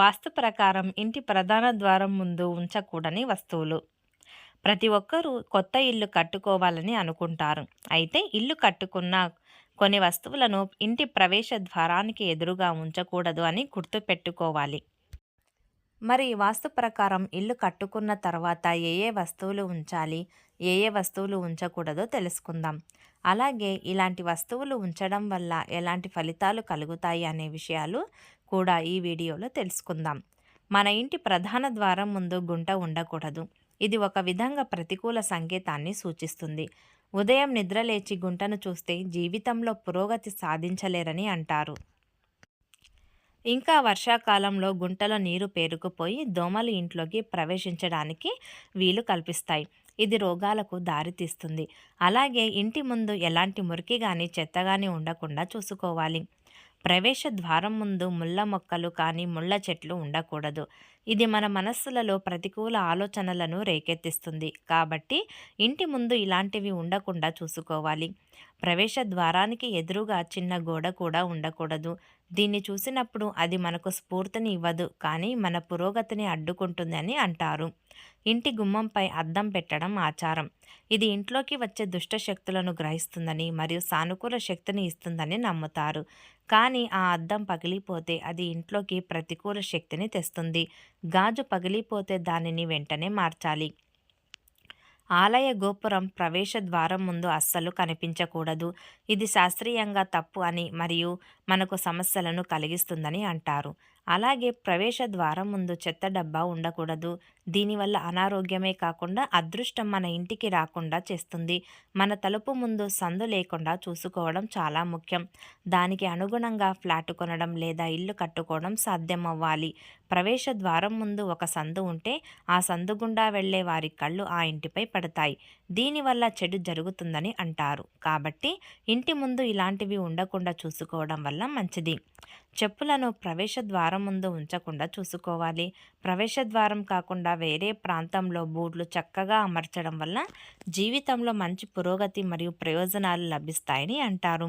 వాస్తు ప్రకారం ఇంటి ప్రధాన ద్వారం ముందు ఉంచకూడని వస్తువులు. ప్రతి ఒక్కరూ కొత్త ఇల్లు కట్టుకోవాలని అనుకుంటారు. అయితే ఇల్లు కట్టుకున్న కొన్ని వస్తువులను ఇంటి ప్రవేశ ద్వారానికి ఎదురుగా ఉంచకూడదు అని గుర్తుపెట్టుకోవాలి మరి వాస్తు ప్రకారం ఇల్లు కట్టుకున్న తర్వాత ఏ ఏ వస్తువులు ఉంచాలి ఏ ఏ వస్తువులు ఉంచకూడదో తెలుసుకుందాం. అలాగే ఇలాంటి వస్తువులు ఉంచడం వల్ల ఎలాంటి ఫలితాలు కలుగుతాయి అనే విషయాలు కూడా ఈ వీడియోలో తెలుసుకుందాం. మన ఇంటి ప్రధాన ద్వారం ముందు గుంట ఉండకూడదు. ఇది ఒక విధంగా ప్రతికూల సంకేతాన్ని సూచిస్తుంది. ఉదయం నిద్రలేచి గుంటను చూస్తే జీవితంలో పురోగతి సాధించలేరని అంటారు. ఇంకా వర్షాకాలంలో గుంటలో నీరు పేరుకుపోయి దోమలు ఇంట్లోకి ప్రవేశించడానికి వీలు కల్పిస్తాయి. ఇది రోగాలకు దారితీస్తుంది. అలాగే ఇంటి ముందు ఎలాంటి మురికి కానీ చెత్త కానీ ఉండకుండా చూసుకోవాలి. ప్రవేశ ద్వారం ముందు ముళ్ళ మొక్కలు కానీ ముళ్ళ చెట్లు ఉండకూడదు. ఇది మన మనస్సులలో ప్రతికూల ఆలోచనలను రేకెత్తిస్తుంది. కాబట్టి ఇంటి ముందు ఇలాంటివి ఉండకుండా చూసుకోవాలి. ప్రవేశ ద్వారానికి ఎదురుగా చిన్న గోడ కూడా ఉండకూడదు. దీన్ని చూసినప్పుడు అది మనకు స్ఫూర్తిని ఇవ్వదు. కానీ మన పురోగతిని అడ్డుకుంటుంది అని అంటారు. ఇంటి గుమ్మంపై అద్దం పెట్టడం ఆచారం. ఇది ఇంట్లోకి వచ్చే దుష్ట శక్తులను గ్రహిస్తుందని మరియు సానుకూల శక్తిని ఇస్తుందని నమ్ముతారు. కానీ ఆ అద్దం పగిలిపోతే అది ఇంట్లోకి ప్రతికూల శక్తిని తెస్తుంది. గాజు పగిలిపోతే దానిని వెంటనే మార్చాలి. ఆలయ గోపురం ప్రవేశ ద్వారం ముందు అస్సలు కనిపించకూడదు. ఇది శాస్త్రీయంగా తప్పు అని మరియు మనకు సమస్యలను కలిగిస్తుందని అంటారు. అలాగే ప్రవేశ ద్వారం ముందు చెత్త డబ్బా ఉండకూడదు. దీనివల్ల అనారోగ్యమే కాకుండా అదృష్టం మన ఇంటికి రాకుండా చేస్తుంది. మన తలుపు ముందు సందు లేకుండా చూసుకోవడం చాలా ముఖ్యం. దానికి అనుగుణంగా ఫ్లాట్ కొనడం లేదా ఇల్లు కట్టుకోవడం సాధ్యమవ్వాలి. ప్రవేశ ద్వారం ముందు ఒక సందు ఉంటే ఆ సందు గుండా వెళ్ళే వారి కళ్ళు ఆ ఇంటిపై పడతాయి దీనివల్ల చెడు జరుగుతుందని అంటారు. కాబట్టి ఇంటి ముందు ఇలాంటివి ఉండకుండా చూసుకోవడం వల్ల మంచిది. చెప్పులను ప్రవేశ ద్వారం ముందు ఉంచకుండా చూసుకోవాలి. ప్రవేశ ద్వారం కాకుండా వేరే ప్రాంతంలో బూట్లు చక్కగా అమర్చడం వల్ల జీవితంలో మంచి పురోగతి మరియు ప్రయోజనాలు లభిస్తాయని అంటారు.